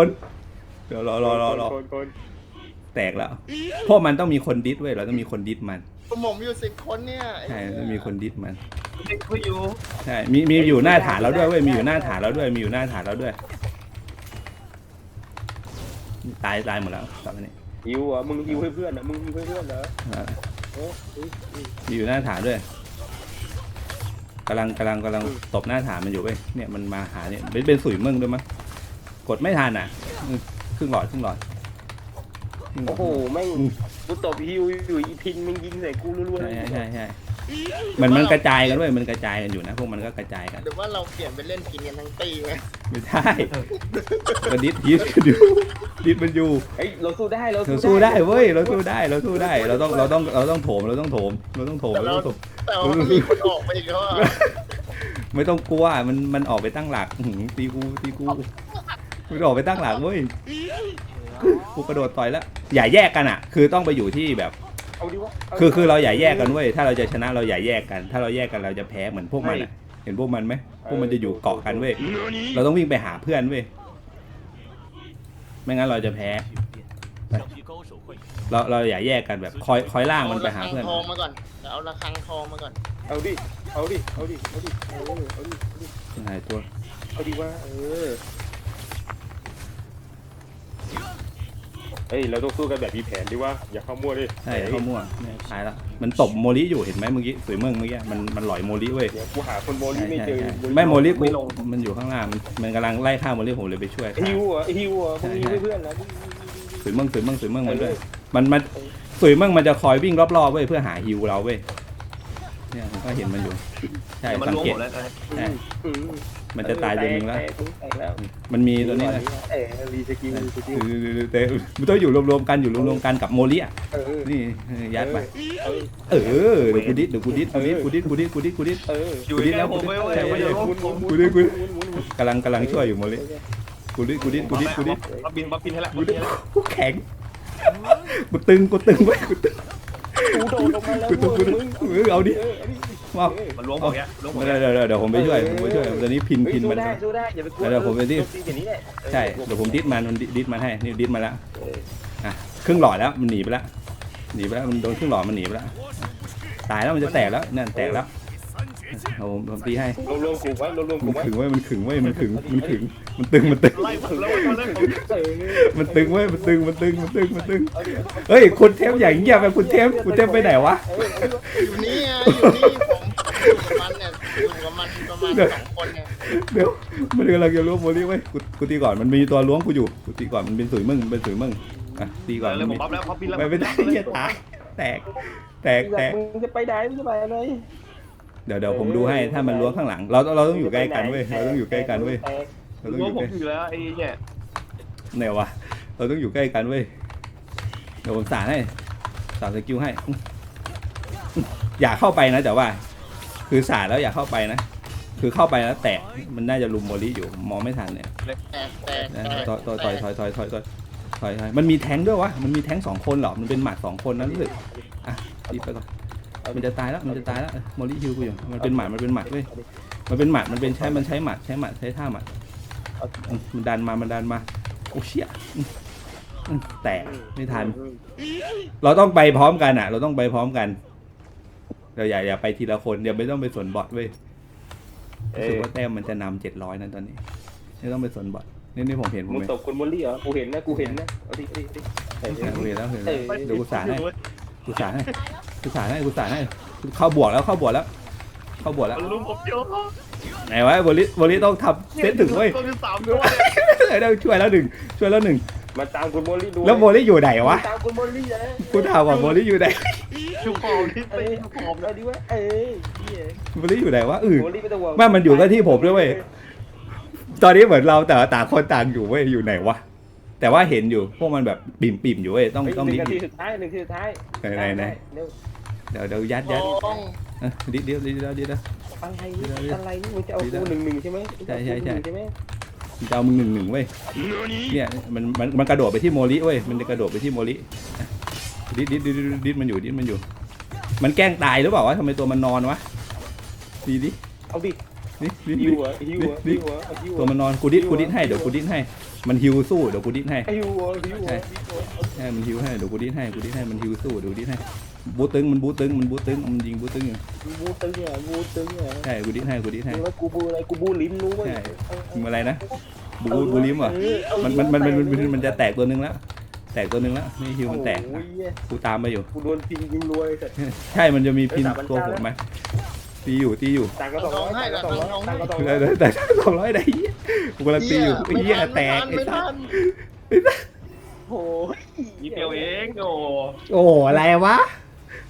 คนเดี๋ยวรอรอรอรอคนคนแตกแล้วเพราะมันต้องมีคนดิสเว้ยเราต้องมีคนดิสมันผมอยู่สิบคนเนี่ยใช่ต้องมีคนดิสมันเด็กเขาอยู่ใช่มีมีอยู่หน้าฐานเราด้วยเว้ยมีอยู่หน้าฐานเราด้วย มีอยู่หน้าฐานเราด้วย ตายตายหมดแล้วตอนนี้ฮิวอะมึงฮิวให้เพื่อนอะมึงฮิวให้เพื่อนเหรออ่าโอ้อุ๊ยอุ๊ยมีอยู่หน้าฐานด้วยกำลังกำลังกำลังตบหน้าฐานมันอยู่เว้ยเนี่ยมันมาหาเนี่ยเป็นเป็นสุยมึงด้วยมั้ง กดไม่ทันอะอืมครึ่งหลอดครึ่งหลอดครึ่งหลอโอ้ดโหแม่งกูตบฮิวอยู่อีพินมึงยิงใส่กูรัวๆใช่เลยใช่ใช่ใช่มันมันกระจายกันด้วยมันกระจายกันอยู่นะ พวกมันก็กระจายกัน หรือว่าเราเปลี่ยนไปเล่นกินกันทั้งตีไหมไม่ใช่มันดิสดิสอยู่ดิสมันอยู่ เฮ้ยเราสู้ได้เราเราสู้ได้เว้ยเราสู้ได้เราสู้ได้เราต้องเราต้องเราต้องโถมเราต้องโถมเราต้องโถมแต่เราเราต้องโถม แต่ว่ามันมีคนออกไปอีกแล้วอะไม่ต้องกลัวมันมันออกไปตั้งหลักอื้อหือตีกูตีกู มันออกไปตั้งหลังเว้ยกูกระโดดต่อยแล้วอย่าแยกกันอะ คือต้องไปอยู่ที่แบบคือคือเราอย่าแยกกันเว้ยถ้าเราจะชนะเราอย่าแยกกัน ถ้าเราแยกกันเราจะแพ้เหมือนพวกมันอะเห็นพวกมันไหมพวกมันจะอยู่เกาะกันเว้ยเราต้องวิ่งไปหาเพื่อนเว้ยไม่งั้นเราจะแพ้เราเราอย่าแยกกันแบบคอยคอยล่างมันไปหาเพื่อนเอาทองมาก่อนเดี๋ยวเอาระฆังทองมาก่อนเอาดิ เอาดิ เอาดิ เอาดิ เออ เอาดิ เอาดิหายตัว เอาดิวะเออ เฮ้ยเราต้องสู้กันแบบมีแผนดิว่าอย่าเข้ามั่วดิใช่เข้ามั่วเนี่ยตายแล้วมันตบโมลิอยู่เห็นไหมเมื่อกี้สวยเมืองเมื่อกี้มันมันหลอยโมลิเว้ยเดี๋ยวกูหาคนโมลี่ใช่ไม่ใช่เจอใช่ไม่โมลิกูมันอยู่ข้างล่างมันมันกำลังไล่ฆ่าโมลิผมเลยไปช่วยฆ่า ฮิวอะฮิวอะมึงฮิวให้เพื่อนนะมึงสวยเมืองสวยเมืองสวยเมืองมันด้วยมันมันสวยเมืองมันจะคอยวิ่งรอบๆเว้ยเพื่อหาฮิวเราเว้ย เนี่ยผมก็เห็นมันอยู่ใช่เดี๋ยวมันสังล้วงเกหตมดแล้วตอนนี้ใช่มันจะตายตัวหนึงแล้ว แตกแล้วมันมีตัวนี้นะเออรีสกิลรีสกิลแต่มันต้องอยู่รวมๆกันอยู่รวมๆกันกับโมลิอะเออนี่ยัดไปเออเออเดี๋ยวกูดิดเดี๋ยวกูดิดกูดิดกูดิดกูดิดกูดิดกูดิด เอออยู่ใกล้ผมไว้เว้ยไม่ยอมหมุนหมุนหมุนกูดิกูดิหมุนหมุนหมุนกำลังกำลังช่วยอยู่โมลิกูดิดกูดิดกูดิดกูดิดบับบินบับบินให้ละกูดิดกูแข็ง กูตึง กูตึงไว้ กูตึง กูโดดลงมาแล้วกูตึงกูตึงเออเอาดิเออเอาดิว้าวมันล้วงผมเนี้ยล้วงผมเดี๋ยวเดี๋ยวเดี๋ยวเดี๋ยวผมไปช่วยผมไปช่วยตอนนี้พินเฮ้ยพินสู้มัน ได้สู้ได้อย่าไปกลัวเดี๋ยวผมไปที่โจมตีอย่างนี้แหละใช่เดี๋ยวผมดิดมันมันดิดมันให้นี่ดิดมาแล้วเอออะครึ่งหลอดแล้วมันหนีไปแล้วหนีไปแล้วมันโดนครึ่งหลอดมันหนีไปแล้วตายแล้วมันจะแตกแล้วนั่นแตกแล้ว เอาผมผมตีให้รวมรวมกลุ่มไว้รวมรวมกมัลุ่นมไว้ขึงไว้มันขึงไว้มันขึงมันขึงมันตึงมันตึง ไล่ผมแล้วตอนแรกผมเออมันตึงไว้มันตึงมันตึงมันตึงมันตึงเอาดิเฮ้ยคุณเทมอย่างเงียบไปคุณเทมคุณเทมไปไหนวะเออเอาดิอยู่นี่ไงอยู่นี่ผมอยู่กับมันเนี่ยอยู่กับมันประมาณสองคนเนี่ยเดี๋ยวมันกำลังจะล้วงโมลี่ไว้กูกูตีก่อนมันมีตัวล้วงกูอยู่กูตีก่อนมันเป็นสุยมึงมันเป็นสุยมึงอะตีก่อนเลยมันผมมีบับแล้วบับบินแล้วไม่ไม่ได้เหี้ยตายแตกแตกแตกมึงจะไปไหนมึงจะไปไหน เดี๋ยวเดี๋ยวผมดูให้ถ้ามันล้วงข้างหลัง เราเราต้องอยู่ใกล้กันเว้ยเราต้องอยู่ใกล้กันเว้ยเราต้องอล้วงยู่ผใกมล้อยู่แล้วไอ้เนี่ยไหนวะเราต้องอยู่ใกล้กันเว้ยเดี๋ยวผมสาดให้สาดสกิลให้ อย่าเข้าไปนะแต่ว่า คือสาดแล้วอย่าเข้าไปนะ คือเข้าไปแล้วแตกมันน่าจะลุมโมลิอยู่มองไม่ทันเนี่ยแตกแตกนะแตกต่อยต่อยต่อยต่อยต่อยต่อยต่อยต่อยต่อยมันมีแท้งด้วยวะมันมีแท้งสองคนเหรอมันเป็นหมัดสองคนนะรู้สึกอะรีบไปก่อน มันจะตายแล้วมันจะตายแล้วเออโมลิฮิวกูอยู่มันเป็นหมัดมันเป็นหมัดเว้ยมันเป็นหมัดมันเป็นใช้มันใช้หมัดใช้หมัดใช้ท่าหมัดอืมมันดันมามันดันมาโอ้เชี่ยอืมอืมแตกไม่ทัน เราต้องไปพร้อมกันอะ เราต้องไปพร้อมกันเราอย่าอย่าไปทีละคนเดี๋ยวไม่ต้องไปสวนบอทเว้ยเอรู้สึกอว่าแต้มมันจะนำเจ็ดร้อยนั่นตอนนี้ไม่ต้องไปสวนบอทนี่นี่ผมเห็นผมมึงเห็นตบคนมอลลี่เหรอกูเห็นนะกูเห็นนะเอาดิเอาดิเอาดิผมเห็นแล้วเห็นเอแล้วอเดี๋ยวกูสาให้กูสาให้ กูสาให้กูสาให้เข้าบวกแล้วเข้าบวกแล้ว เข้าบวกแล้วมันล้วงผมเยอะไหนวะบริบริต้องทำเซตถึงเว้ยตัวที่สามด้วยได้ช่วยแล้วหนึ่งช่วยแล้วหนึ่งมาตามคุณมอลลี่ดูแล้วบริอยู่ไหนวะตามคุณมอลลี่นะกูถามว่าบริอยู่ไหนชูคอมที่เอตีอชูคอมเอาดิวะเออเหี้ยบริอยู่ไหนวะอือมอลลี่ไม่ต้องห่วงแม่มันอยู่กับที่ผมด้วยเว้ยตอนนี้เหมือนเราแต่ว่าต่างคนต่างอยู่เว้ยอยู่ไหนวะแต่ว่าเห็นอยู่พวกมันแบบปิ่มปิ่มๆอยู่เว้ยต้องเฮ้ยต้องหดินึ่งนาทีดสุดท้ายหนึ่งนาทีสุดท้ายไหนไหนไหน เร็วเดี๋ยวเดี๋ยวยัดทยัดองเออดิดเดียวดิดเดียวดิดเดียว อะไรนี่อะไรนี่มึงจะเอากูหนึ่งหนึ่งใช่ไหมใช่ใช่ใช่ใช่ไหมจะเอามึงหนึ่งหนึ่งเว้ยเนี่ยมันมันมันกระโดดไปที่โมลิเว้ยมันจะกระโดดไปที่โมลิดิดดิดดิดดิดดิดมันอยู่ดิดมันอยู่ มันแกล้งตายหรือเปล่าวะทำไมตัวมันนอนวะดีดิเอาดินี่นี่หินี่วเหรอหิวเหรอหิวเหรอหิวเหรตัวอมันนอนกูดิดกูดิดให้เดี๋ยวกูดิดให้มันฮิวสู้เดี๋ยวกูดิดให้ หิวเหรอหิวเหรอใช่มันฮิวให้เดี๋ยวกูดิดให้กูดิดให้มันฮิวสู้เดี๋ยวกูดิดให้ บูตึงมันบูตึงมันบูตึงมันยิงบูตึงอยู่บูตึงอะบูตึงอะใช่กูดิดให้กูดิดให้แล้วกูบูอะไรกูบูลิ้นรู้ไหมใช่มึงอะไรนะบูบูลิมเหรอมันมันมันมันมันมันจะแตกตัวนึงแล้วแตกตัวนึงแล้วนี่ฮิวมันแตกโอ้ยกูตามมาอยู่กูโดนพิงยิงรวยแต่ใช่มันจะมีพินเอ้ยสามพันตัวผมไหมตีอยู่ตีอยู่ตังค์ก็สองร้อยตังค์ก็สองร้อยตังค์ก็สองร้แต่อยแต่แต่สองร้อยได้เหี้ยกูกำลังตีอยู่ไอ้เหี้ยแตกไอ้ไม่สัทัสนโอ้ยนิดเดียวเองโอ้โอ้อะไรวะ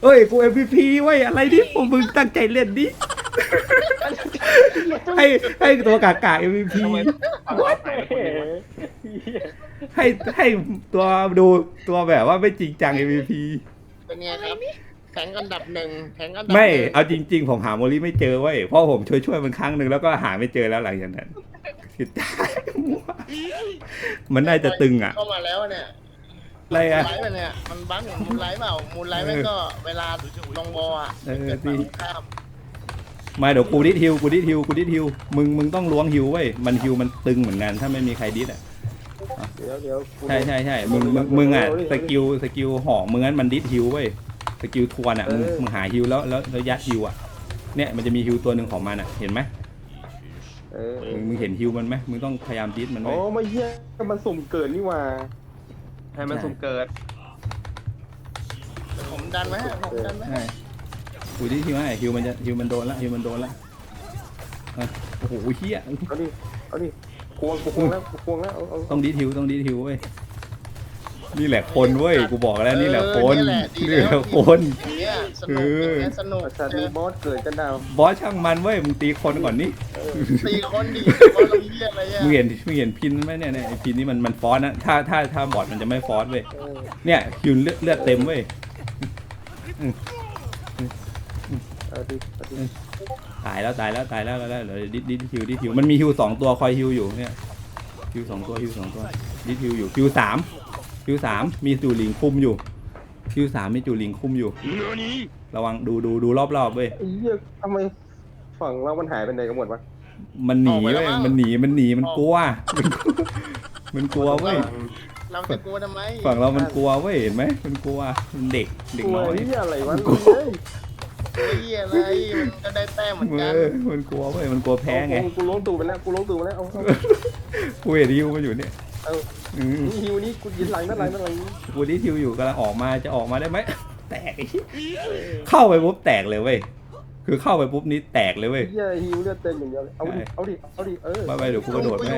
เอ้ยกู MVP เว้ยอะไรดิผมมึงตั้งใจเล่นดิให้ให้ตัวกากา MVP ทำไมฝั่งเราหายไปคนหนึงวะให้ให้ตัวดูตัวแบบว่าไม่จริงจัง MVP เป็นไงครับแข่งอันดับหนึ่งแข่งอันดับไม่หนึ่งเอาจริง ๆ ผมหาโมลี่ไม่เจอเว้ยเพราะผมช่วยช่วยมันครั้งหนึ่งแล้วก็หาไม่เจอแล้วหลังจากนั้นคือตายมั่วมันน่าจะตึงอะเข้ามาแล้วเนี่ย อะไรอะไลฟ์ไปเนี่ยมันบั๊กอย่างมูลไลฟ์เปล่ามูลไลฟ์แม่งก็เวลาลงบอลอะเออเกิดดี ฝั่งข้ามมาเดี๋ยวกูดิดฮิวกูดิดฮิวกูดิดฮิวมึงมึงต้องล้วงฮิวเว้ยมันฮิวมันตึงเหมือนกันถ้าไม่มีใครดิดอะเดี๋ยวเดี๋ยวใช่ใช่ใช่มึงมึงมึงอะสกิลสกิลหอกมึงงั้นมันดิดฮิวเว้ยสกิลทวนอะมึงมึงหาฮิวแล้วแล้วแล้วยัดฮิวอะเนี่ยมันจะมีฮิวตัวหนึ่งของมันอะเห็นไหมเออมึงมึงเห็นฮิวมันไหมมึงต้องพยายามดิดมันอ๋อไว้ยไม่เหี้ยมันสุ่มเกิดนี่หว่า ให้มันสุ่มเกิด ผมดันไหมฮะผมดันไหมใช่กูดิดฮิวให้ฮิวมันจะฮิวมันโดนละฮิวมันโดนละอะโอ้โหเฮียเอาดิเอาดิควงกูควงแล้วกูควงแล้วเอาเอาต้องดิดฮิวต้องดิดฮิวเว้ย นี่แหละคนเว้ยกูบอกแล้วนี่แหละคนเออนี่แหละดีนี่แหแล้ละวคนอย่างเงี้ยสนุกอย่างเงี้ยสนุกประชาชนบอสเกิดกันดาวบอสช่างมันเว้ยมึงตีคนก่อนนี่ตีคนดีบอลลงเยี่ยอะไรอะมึงเห็นมึงเห็นพินไหมเนี่ยเนี่ยไอพินนี่มันมันฟอสนะถ้าถ้าถ้าบอดมันจะไม่ฟอสเว้ยเออเนี่ยฮิวเลือดเลือดเต็มเว้ยเอาดิเอาดิตายแล้วตายแล้วตายแล้วแล้วแล้วเดี๋ยวดิดดิดฮิวดิดฮิวมันมีฮิวสองตัวคอยฮิวอยู่เนี่ยฮิวสองตัวฮิวสองตัวดิดฮิวอยู่ฮิวสาม ฮิวสามมีจูหลิงคุมอยู่ฮิวสามมีจูหลิงคุมอยู่ ระวังดูดูดูรอบๆเว้ยไอ้เหี้ยทำไมฝั่งเรามันหายไปไหนกันหมดวะมันหนีเว้ยมันหนีมันหนีมันกลัว มันกลัวเว้ยเราจะกลัวทำไมฝั่งเรามันกลัวเว้ยเห็นไหมมันกลัวมันเด็กเด็กกลัวน้อยเหี้ยอะไรวะกลัวเฮ้ยกลัวเยี่ยอะไรมันก็ได้แต้มเหมือนกันเออมันกลัวเว้ยมันกลัวแพ้ไงกูล้มตูไปแล้วกูล้มตูไปแล้วเอาเอากูเห็นฮิวมันอยู่เนี่ย เอาอืมนี่ฮิวนี่กูยินหลังนั่นหลังนั่นหลังกูที่ฮิวอยู่กำลังออกมาจะออกมาได้ไหม แตกไอ้เหี้ยเข้าไปปุ๊บแตกเลยเว้ยคือเข้าไปปุ๊บนี้แตกเลยเว้ยเหี้ยฮิวเลือดเต็มอย่างเดียวเลยเอาดิเอาดิเอาดิเออไปไปเดี๋ยวกูกระโดดให้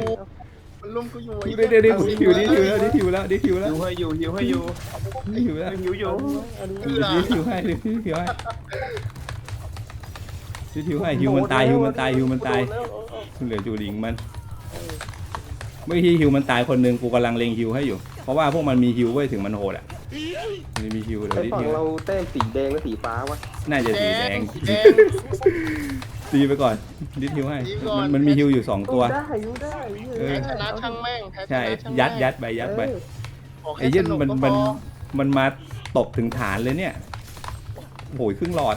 มันลุมกูอยู่เดี๋ยวเดี๋ยวเดี๋ยวฮิวดิฮิวแล้วดิฮิวแล้วดิฮิวแล้วหิวให้อยู่หิวให้อยู่ดิฮิวแล้วหิวอยู่เอาดิดิฮิวให้ดิฮิวให้ดิฮิวให้ฮิวมันตายฮิวมันตายฮิวมันตายโดแล้วเอาเอาเหลือจูหลิงมัน เมื่อกี้ฮิวมันตายคนหนึ่งกูกำลังเล็งฮิวให้อยู่ เพราะว่าพวกมันมีฮิวเว้ยถึงมันโหดอะมันมีฮิวเดี๋ยวไอ้ดิฝั่งฮิวเราแต้มสีแดงและสีฟ้าวะน่าจะแดสีแดงงสีแดง ตีไปก่อนดิฮิวให้ตีก่อน มันมันมีฮิวอยู่สองตัว ได้ฮิวได้เออ แพ้ชนะช่างแม่งแพ้ชใช่นะช่างแม่งยัดยัดไปยัดไปขอแค่ไอ้เหี้ยสนุกมันก็พมันอมันมาตบถึงฐานเลยเนี่ยโอ้ยครึ่งหลอด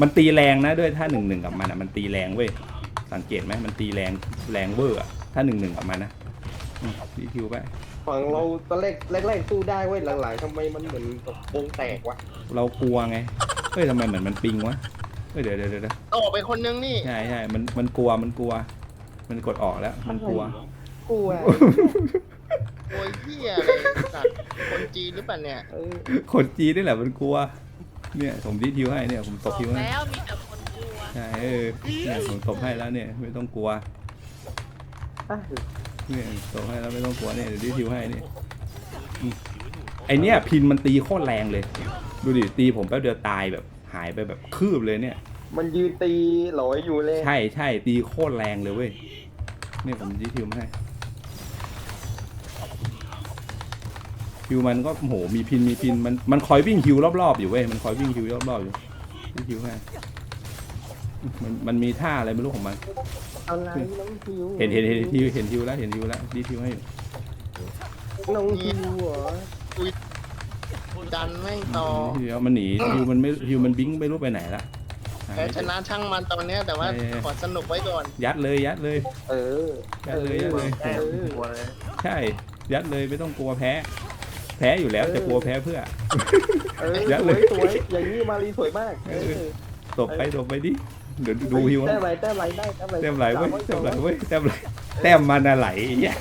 มันตีแรงนะด้วยถ้าหนึ่งหนึ่งกับมันอะมันตีแรงเว้ยสังเกตไหมมันตีแรงแรงเวอร์อะถ้าหนึ่งหนึ่งกับมันนะ ดีคิวไป ฝั่งเราตอนแรกแรกๆสู้ได้เว้ยหลังๆทำไมมันเหมือนกับวงแตกวะเรากลัวไง เฮ้ยทำไมเหมือนมันปิงวะ เฮ้ยเดี๋ยวเดี๋ยวเดี๋ยวออกไปคนนึงนี่ใช่ใช่มันมันกลัวมันกลัว มันกดออกแล้ว มันกลัว กลัวโอ้ยเหี้ยอะไรสัตว์คนจีนหรือเปล่าเนี่ยเออคนจีนนี่แหละมันกลัว เนี่ยผมดีทิวให้เนี่ยผมตบทิวให้ แล้วมีแต่คนกลัว ใช่เออเนี่ยผมตบให้แล้วเนี่ยไม่ต้องกลัว อะ เนี่ยตบให้แล้วไม่ต้องกลัวเนี่ยเดี๋ยวดีทิวให้เนี่ยอืมไอเนี่ยพินมันตีโคตรแรงเลย ดูดิตีผมแป๊บเดียวตายแบบหายไปแบบคืบเลยเนี่ย มันยืนตีหลอยอยู่เลย ใช่ใช่ตีโคตรแรงเลยเว้ยเนี่ยผมดีทิวมาให้ฮิวมันก็โอ้โหมีพินมีพินมันมันคอยวิ่งฮิวรอบๆอยู่เว้ยมันคอยวิ่งฮิวรอบๆอยู่ดีทิวให้ มันมันมีท่าอะไรไม่รู้ของมัน อะไรน้องฮิวเห็นเห็นเห็นฮิวเห็นฮิวแล้วเห็นฮิวแล้วดีทิวให้อยู่น้องฮิวเหรอดันแม่งต่อฮิวมันหนีฮิวมันไม่ฮิวมันบิงไม่รู้ไปไหนละหหาแพ้ไม่ชเจอนะช่างมันตอนเนี้ยแต่ว่าเออขอสนุกไว้ก่อน ยัดเลยยัดเลย เออยัดเลยยัดเลยแต้มหัวเลยใช่ ยัดเลยไม่ต้องกลัวแพ้ แพ้อยู่แล้วจะกลัวแพ้เพื่อเออยัดสเลวยยสวยอย่างนี้มารีสวยมากเออตบไปตบไปดิ เดี๋ยวดูฮิวแต้มไรแต้มไรได้แต้มไรแต้มไหลเว้ยสาแต้มไหลสามเว้ยแต้มไหลแต้มมันอะไหลไอ้เหี้ย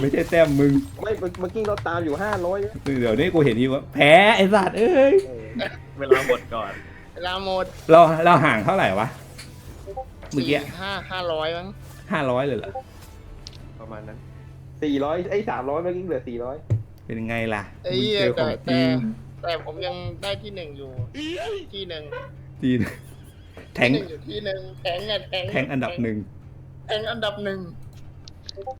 ไม่ใช่แต้มมึงไม่เมื่อเมื่อกี้เราตามอยู่ห้าร้อยเดี๋ยวนี้กูเห็นฮิวว่าแพ้ไอ้สัตว์เอ้ยเวลาหมดก่อนเวลาหมดเราเราห่างเท่าไหร่วะเมื่อกี้สี่ห้าห้าร้อยมั้งห้าร้อยเลยเหรอประมาณนั้นสี่ร้อยไอ้สามร้อยเมื่อกี้เหลือสี่ร้อยเป็นไงล่ะไอ้มึงเหี้ยเจอขแต่องจแต่ริงแต่ผมยังได้ที่หนึ่งอยู่ที่หนึ่งจีน แทงที่หนึ่งอยู่ที่หนึ่งแทงอะแทงแทงอันดับหนึ่ง แทงอันดับหนึ่ง